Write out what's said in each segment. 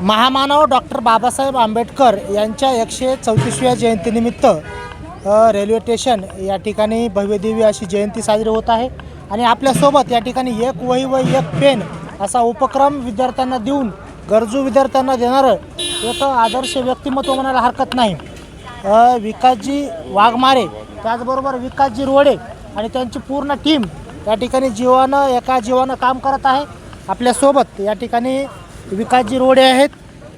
महामानव डॉक्टर बाबासाहेब आंबेडकर यांच्या एकशे चौतीसव्या जयंतीनिमित्त रेल्वे स्टेशन या ठिकाणी भव्यदिव्य अशी जयंती साजरी होत आहे. आणि आपल्यासोबत या ठिकाणी एक वही व एक पेन असा उपक्रम विद्यार्थ्यांना देऊन गरजू विद्यार्थ्यांना देणारं एक आदर्श व्यक्तिमत्व म्हणायला हरकत नाही. विकासजी वाघमारे त्याचबरोबर विकासजी रोडे आणि त्यांची पूर्ण टीम या ठिकाणी जीवानं एका जीवानं काम करत आहे. आपल्यासोबत या ठिकाणी विकासजी रोडे आहेत.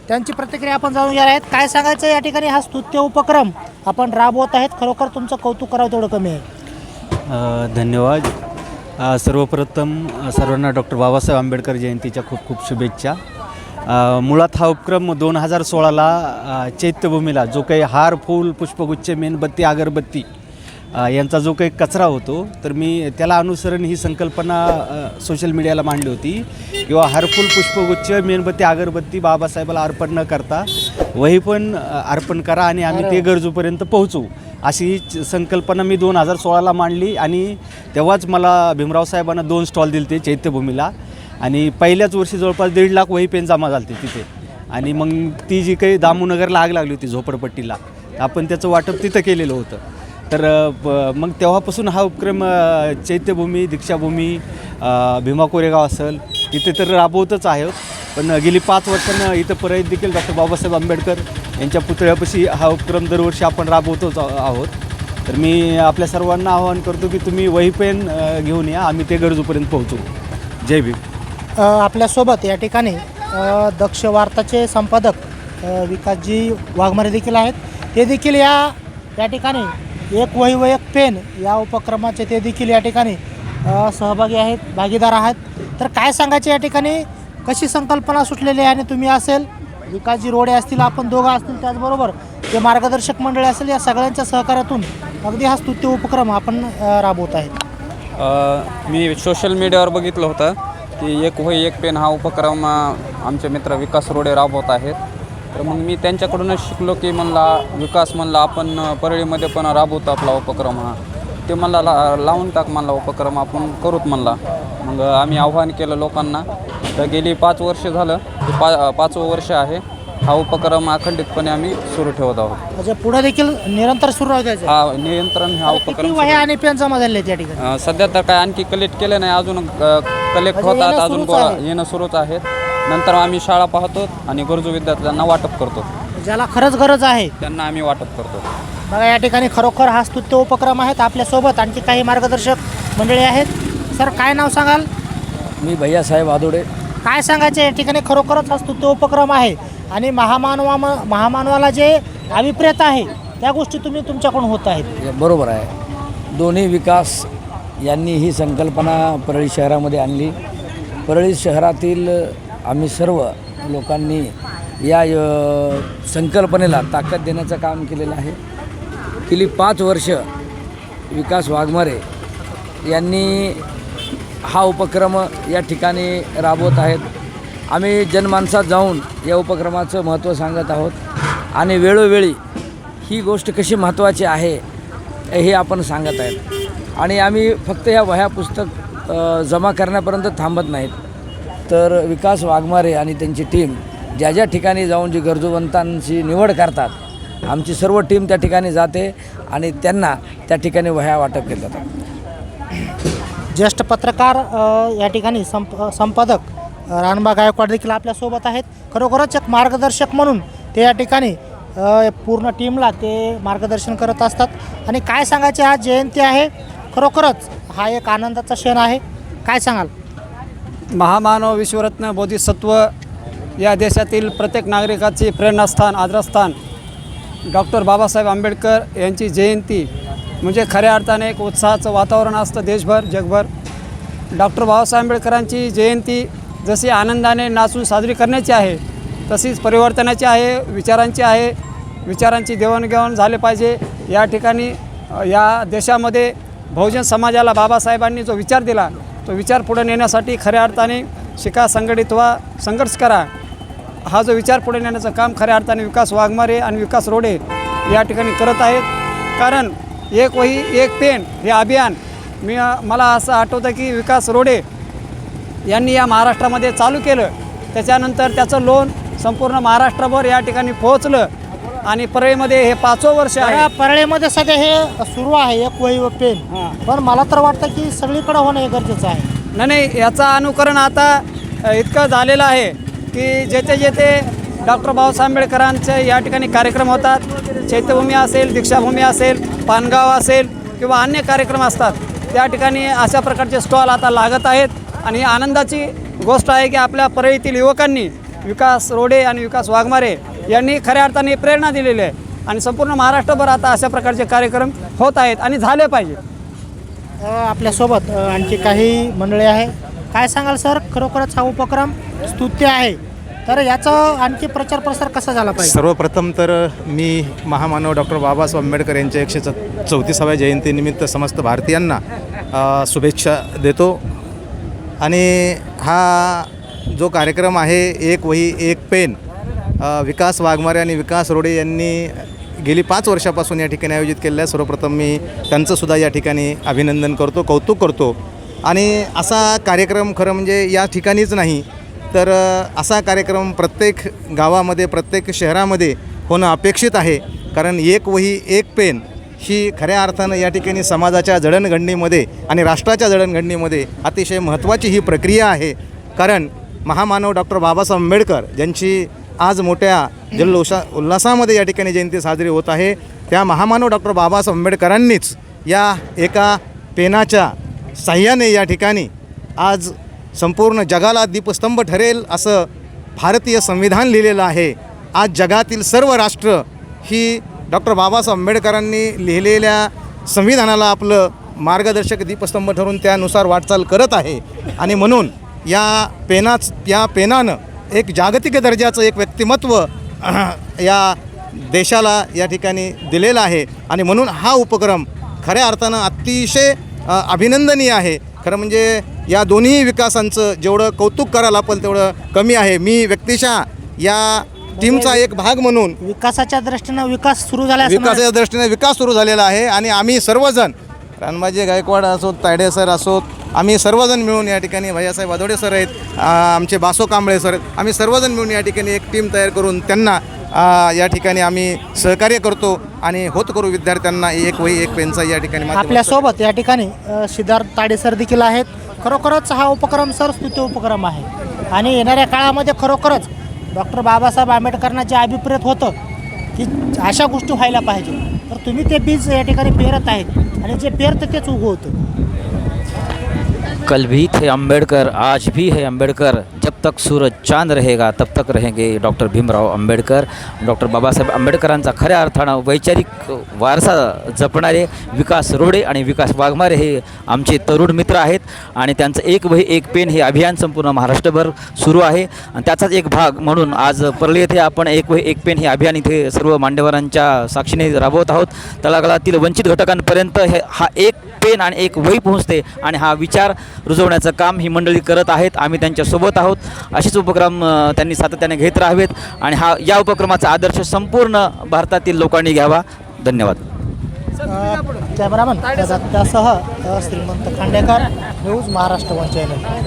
त्यांची प्रतिक्रिया आपण जाणून घेणार आहेत. काय सांगायचं या ठिकाणी? हा स्तुत्य उपक्रम आपण राबवत आहेत. खरोखर तुमचं कौतुक करावं तेवढं कमी आहे. धन्यवाद. सर्वप्रथम सर्वांना डॉक्टर बाबासाहेब आंबेडकर जयंतीच्या खूप खूप शुभेच्छा. मुळात हा उपक्रम दोन हजार सोळाला चैत्यभूमीला जो काही हार फूल पुष्पगुच्छ मेणबत्ती अगरबत्ती यांचा जो काही कचरा होतो तर मी त्याला अनुसरण ही संकल्पना सोशल मीडियाला मांडली होती. किंवा हरफुल पुष्पगुच्छ मेणबत्ती अगरबत्ती बाबासाहेबाला अर्पण न करता वही पण अर्पण करा आणि आम्ही ते गरजूपर्यंत पोहोचू. अशी संकल्पना मी दोन हजार सोळाला मांडली आणि तेव्हाच मला भीमराव साहेबांना दोन स्टॉल दिले ते चैत्यभूमीला. आणि पहिल्याच वर्षी जवळपास दीड लाख वही पेन जमा झाले तिथे. आणि मग ती जी काही दामूनगरला आग लागली होती झोपडपट्टीला आपण त्याचं वाटप तिथं केलेलं होतं. तर ब- मग तेव्हापासून हा उपक्रम चैत्यभूमी दीक्षाभूमी भीमा कोरेगाव असेल इथे तर राबवतच आहे. पण गेली पाच वर्षांना इथं परत देखील डॉक्टर बाबासाहेब आंबेडकर यांच्या पुतळ्यापाशी हा उपक्रम दरवर्षी आपण राबवतोच आहोत. तर मी आपल्या सर्वांना आवाहन करतो की तुम्ही वहीपेन घेऊन या आम्ही ते गरजूपर्यंत पोहोचू. जय भीम. आपल्यासोबत या ठिकाणी दक्ष वार्ताचे संपादक विकासजी वाघमारे देखील आहेत. ते देखील या या ठिकाणी एक वही व एक पेन या उपक्रमाचे ते देखील या ठिकाणी सहभागी आहेत भागीदार आहेत. तर काय सांगायचे या ठिकाणी? कशी संकल्पना सुटलेली आहे आणि तुम्ही असेल विकासजी रोडे असतील आपण दोघं असतील त्याचबरोबर जे मार्गदर्शक मंडळी असेल या सगळ्यांच्या सहकार्यातून अगदी हा स्तुत्य उपक्रम आपण राबवत आहेत. मी सोशल मीडियावर बघितलं होतं की एक वही एक पेन हा उपक्रम आमचे मित्र विकास रोडे राबवत आहेत. तर मग मी त्यांच्याकडूनच शिकलो की म्हणला विकास म्हणला आपण परळीमध्ये पण राबवतो आपला उपक्रम हा. ते मला ला लावून टाक म्हणला उपक्रम आपण करूत म्हणला. मग आम्ही आव्हान केलं लोकांना. तर गेली पाच वर्ष झालं ते पा पाचवं वर्ष आहे हा उपक्रम अखंडितपणे आम्ही सुरू ठेवत आहोत. म्हणजे पुढे देखील निरंतर सुरू राहायचं हा नियंत्रण हा किती उपक्रम वह्या आणि पेन जमा झाले त्या ठिकाणी? अ, सध्या तर काय आणखी कलेक्ट केलं नाही अजून कलेक्ट होतात येणं अजून सुरूच गोळा आहे. येणं सुरूच आहेत. नंतर आम्ही शाळा पाहतो आणि गरजू विद्यार्थ्यांना वाटप करतो. ज्याला खरंच गरज आहे. त्यांना आम्ही वाटप करतो. बघा या ठिकाणी खरोखर हा स्तुत्य उपक्रम आहेत. आपल्यासोबत आणखी काही मार्गदर्शक मंडळी आहेत. सर काय नाव सांगाल? मी भैयासाहेब आदोडे. काय सांगायचे? या ठिकाणी खरोखरच हा स्तुत्य उपक्रम आहे. आणि महामानवा महामानवाला जे अभिप्रेत आहे त्या गोष्टी तुम्ही तुमच्याकडून होत आहेत. हे बरोबर आहे. दोन्ही विकास यांनी ही संकल्पना परळी शहरामध्ये आणली. परळी शहरातील आम्ही सर्व लोकांनी या संकल्पनेला ताकद देण्याचं काम केलेलं आहे. गेली पाच वर्ष विकास वाघमारे यांनी हा उपक्रम या ठिकाणी राबवत आहेत. आम्ही जनमानसात जाऊन या उपक्रमाचं महत्त्व सांगत आहोत. आणि वेळोवेळी ही गोष्ट कशी महत्त्वाची आहे हे आपण सांगत आहेत. आणि आम्ही फक्त ह्या वह्या पुस्तक जमा करण्यापर्यंत थांबत नाहीत. तर विकास वाघमारे आणि त्यांची टीम ज्या ज्या ठिकाणी जाऊन जी गरजूवंतांची निवड करतात आमची सर्व टीम त्या ठिकाणी जाते आणि त्यांना त्या ठिकाणी वह्या वाटप केल्या जातात ज्येष्ठ पत्रकार या ठिकाणी संप संपादक राणबा गायकवाड देखील आपल्यासोबत आहेत. खरोखरच एक मार्गदर्शक म्हणून ते या ठिकाणी पूर्ण टीमला ते मार्गदर्शन करत असतात. आणि काय सांगायचे आज जयंती आहे. खरोखरच हा एक आनंदाचा क्षण आहे. काय सांगाल? महामानव विश्वरत्न बोधिसत्व या देशातील प्रत्येक नागरिकाचे प्रेरणास्थान आदरस्थान. डॉक्टर बाबासाहेब आंबेडकर यांची जयंती म्हणजे खऱ्या अर्थाने एक उत्साहाचं वातावरण असतं देशभर जगभर. डॉक्टर बाबासाहेब आंबेडकरांची जयंती जशी आनंदाने नाचून साजरी करण्याची आहे तशीच परिवर्तनाची आहे विचारांची आहे. विचारांची देवाणघेवाण झाले पाहिजे. या ठिकाणी या देशामध्ये बहुजन समाजाला बाबासाहेबांनी जो विचार दिला तो विचार पुढे नेण्यासाठी खऱ्या अर्थाने शिका संघटित व्हा संघर्ष करा. हा जो विचार पुढे नेण्याचं काम खऱ्या अर्थाने विकास वाघमारे आणि विकास रोडे या ठिकाणी करत आहेत. कारण एक वही एक पेन हे अभियान मी मला असं आठवतं की विकास रोडे यांनी या महाराष्ट्रामध्ये चालू केलं. त्याच्यानंतर त्याचं लोन संपूर्ण महाराष्ट्रभर या ठिकाणी पोहोचलं. आणि परळीमध्ये हे पाचवं वर्ष आहे. परळीमध्ये सध्या हे सुरू आहे एक वही व पेन हां. पण मला तर वाटतं की सगळीकडे होणं हे गरजेचं आहे. नाही नाही याचं अनुकरण आता अ, इतकं झालेलं आहे की जेथे जेथे डॉक्टर बाबासाहेब आंबेडकरांचे या ठिकाणी कार्यक्रम होतात चैत्यभूमी असेल दीक्षाभूमी असेल पानगाव असेल किंवा अन्य कार्यक्रम असतात त्या ठिकाणी अशा प्रकारचे स्टॉल आता लागत आहेत. आणि आनंदाची गोष्ट आहे की आपल्या परळीतील युवकांनी विकास रोडे आणि विकास वाघमारे यांनी खऱ्या अर्थाने प्रेरणा दिलेली आहे. आणि संपूर्ण महाराष्ट्रभर आता अशा प्रकारचे कार्यक्रम होत आहेत आणि झाले पाहिजे. आपल्यासोबत आणखी काही मंडळी आहे काय सांगाल सर? खरोखरच हा उपक्रम स्तुत्य आहे. तर याचं आणखी प्रचार प्रसार कसा झाला पाहिजे? सर्वप्रथम तर मी महामानव डॉक्टर बाबासाहेब आंबेडकर यांच्या एकशे च चौतीसाव्या जयंतीनिमित्त समस्त भारतीयांना शुभेच्छा देतो. आणि हा जो कार्यक्रम आहे एक वही एक पेन विकास वाघमारे आणि विकास रोडे यांनी गेली पाच वर्षापासून या ठिकाणी आयोजित केलेलं आहे. सर्वप्रथम मी त्यांचंसुद्धा या ठिकाणी अभिनंदन करतो कौतुक करतो. आणि असा कार्यक्रम खरं म्हणजे या ठिकाणीच नाही तर असा कार्यक्रम प्रत्येक गावामध्ये प्रत्येक शहरामध्ये होणं अपेक्षित आहे. कारण एक वही एक पेन ही खऱ्या अर्थानं या ठिकाणी समाजाच्या जडणघडणीमध्ये आणि राष्ट्राच्या जडणघडणीमध्ये अतिशय महत्त्वाची ही प्रक्रिया आहे. कारण महामानव डॉक्टर बाबासाहेब आंबेडकर ज्यांची आज मोठ्या जल्लोषा उल्हासामध्ये या ठिकाणी जयंती साजरी होत आहे. त्या महामानव डॉक्टर बाबासाहेब आंबेडकरांनीच या एका पेनाच्या साह्याने या ठिकाणी आज संपूर्ण जगाला दीपस्तंभ ठरेल असं भारतीय संविधान लिहिलेलं आहे. आज जगातील सर्व राष्ट्र ही डॉक्टर बाबासाहेब आंबेडकरांनी लिहिलेल्या संविधानाला आपलं मार्गदर्शक दीपस्तंभ ठरून त्यानुसार वाटचाल करत आहे. आणि म्हणून या पेनाच या पेनानं एक जागतिक दर्जाचं एक व्यक्तिमत्व या देशाला या ठिकाणी दिलेलं आहे. आणि म्हणून हा उपक्रम खऱ्या अर्थानं अतिशय अभिनंदनीय आहे. खरं म्हणजे या दोन्ही विकासांचं जेवढं कौतुक करायला आपण तेवढं कमी आहे. मी व्यक्तिशः या टीमचा एक भाग म्हणून विकासाच्या दृष्टीनं विकास सुरू झाला विकासाच्या दृष्टीने विकास सुरू झालेला आहे. आणि आम्ही सर्वजण रानबाजी गायकवाड असोत तायडे सर असोत आम्ही सर्वजण मिळून या ठिकाणी भैयासाहेब वादोडे सर आहेत आमचे बासो कांबळे सर आहेत आम्ही सर्वजण मिळून या ठिकाणी एक टीम तयार करून त्यांना या ठिकाणी आम्ही सहकार्य करतो आणि होत करू विद्यार्थ्यांना एक वही एक पेनचा या ठिकाणी आपल्यासोबत या ठिकाणी सिद्धार्थ ताडे सर देखील आहेत. खरोखरच हा उपक्रम सर स्तुत्य उपक्रम आहे. आणि येणाऱ्या काळामध्ये खरोखरच डॉक्टर बाबासाहेब आंबेडकरांना जे अभिप्रेत होतं की अशा गोष्टी व्हायला पाहिजे. तर तुम्ही ते बीज या ठिकाणी पेरत आहेत आणि जे पेरतं तेच उगवतं. कल भी थे अंबेडकर आज भी है अंबेडकर। जब तक सूरज चांद रहेगा तब तक रहेंगे डॉक्टर भीमराव आंबेडकर डॉक्टर बाबासाहेब आंबेडकरांचा खऱ्या अर्थानं वैचारिक वारसा जपणारे विकास रोडे आणि विकास वाघमारे हे आमचे तरुण मित्र आहेत आणि त्यांचं एक वही एक पेन हे अभियान संपूर्ण महाराष्ट्रभर सुरू आहे. आणि त्याचाच एक भाग म्हणून आज परळी येथे आपण एक वही एक पेन हे अभियान इथे सर्व मांडेवरांच्या साक्षीने राबवत आहोत. तळागाळातील वंचित घटकांपर्यंत हे हा एक पेन आणि एक वही पोहोचते आणि हा विचार रुजवण्याचं काम ही मंडळी करत आहेत. आम्ही त्यांच्यासोबत आहोत. असेच उपक्रम त्यांनी सातत्याने घेत राहावेत आणि हा या उपक्रमाचा आदर्श संपूर्ण भारतातील लोकांनी घ्यावा. धन्यवाद. कॅमेरामन त्यासह Shrimant Khandekar news Maharashtra one channel.